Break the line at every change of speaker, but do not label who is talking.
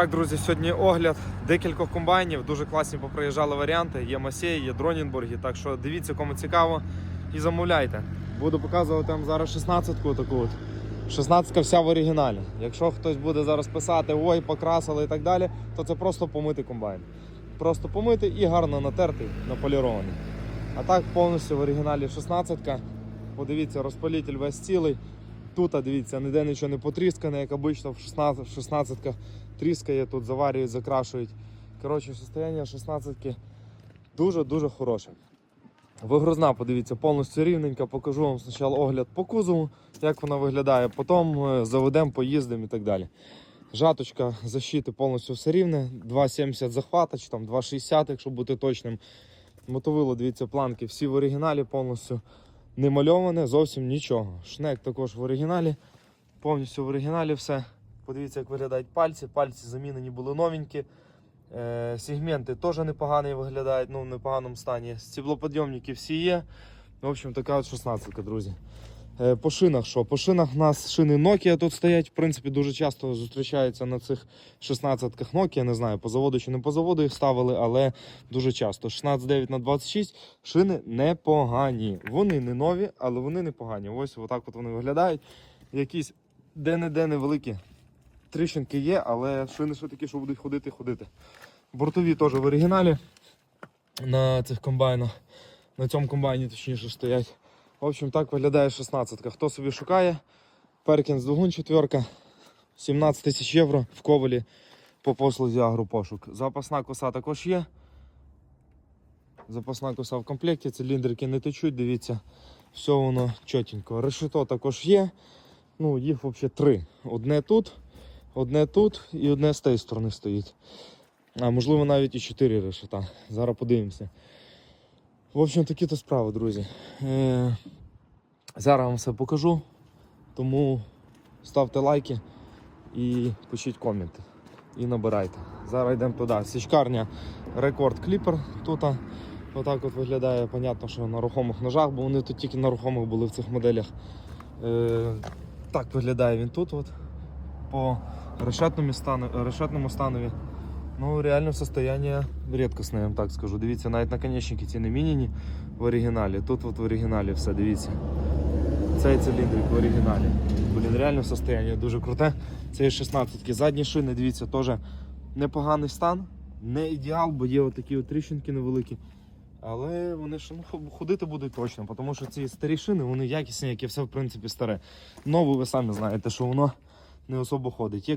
Так, друзі, сьогодні огляд декількох комбайнів. Дуже класні поприїжджали варіанти. Є Масей, є Дронінбурги. Так що дивіться, кому цікаво, і замовляйте. Буду показувати вам зараз 16-ку таку от. 16-ка вся в оригіналі. Якщо хтось буде зараз писати, ой, покрасили і так далі, то це просто помити комбайн. Просто помити і гарно натертий, наполірований. А так повністю в оригіналі 16-ка. Подивіться, розпалитель весь цілий. Тут, дивіться, ніде нічого не потріскане, як обично в 16 16-ка тріскає, тут заварюють, закрашують. Коротше, состояння 16-ки дуже-дуже хороше. Вигрузна, подивіться, повністю рівненька. Покажу вам спочатку огляд по кузову, як вона виглядає, потім е, заведемо, поїздимо і так далі. Жаточка защити повністю все рівне, 2,70 захвата, чи там 2,60, якщо бути точним. Мотовило, дивіться, планки всі в оригіналі повністю не мальоване, зовсім нічого. Шнек також в оригіналі, повністю в оригіналі все. Подивіться, як виглядають пальці. Пальці замінені були новенькі. Е, сегменти теж непогані виглядають, ну в непоганому стані. Стіблоподйомники всі є. В общем, така от 16 друзі. Е, по шинах що? По шинах у нас шини Nokia тут стоять. В принципі, дуже часто зустрічаються на цих 16-ках Nokia. Не знаю, по заводу чи не по заводу їх ставили, але дуже часто. 16-9 на 26 шини непогані. Вони не нові, але вони непогані. Ось отак от вони виглядають. Якісь де-не-де невеликі тріщинки є, але шини ще такі, що будуть ходити, ходити. Бортові теж в оригіналі на цих комбайнах. На цьому комбайні точніше стоять. В общем, так виглядає 16 ка Хто собі шукає, Перкінс двигун четверка, 17 тисяч євро в ковалі по послузі агропошук. Запасна коса також є. Запасна коса в комплекті, циліндрики не течуть, дивіться, все воно чотенько. Решето також є. Ну, їх взагалі три. Одне тут, одне тут і одне з тієї сторони стоїть. А можливо навіть і чотири решета. Зараз подивимося. В общем, такі то справи, друзі. Е, зараз вам все покажу. Тому ставте лайки і пишіть коменти. І набирайте. Зараз йдемо туди. Січкарня рекорд кліпер тут. Отак от виглядає. Понятно, що на рухомих ножах, бо вони тут тільки на рухомих були в цих моделях. Е, так виглядає він тут. От, по решетному, стану, решетному станові. Ну, реально состояние рідкісне, я вам так скажу. Дивіться, навіть наконечники ці не міняні в оригіналі. Тут от в оригіналі все, дивіться. Цей циліндрик в оригіналі. Блін, реально состояние дуже круте. Це є 16 Задні шини, дивіться, теж непоганий стан. Не ідеал, бо є отакі от тріщинки невеликі. Але вони ж ну, ходити будуть точно, тому що ці старі шини, вони якісні, як і все в принципі старе. Нову ви самі знаєте, що воно не особо ходить. Є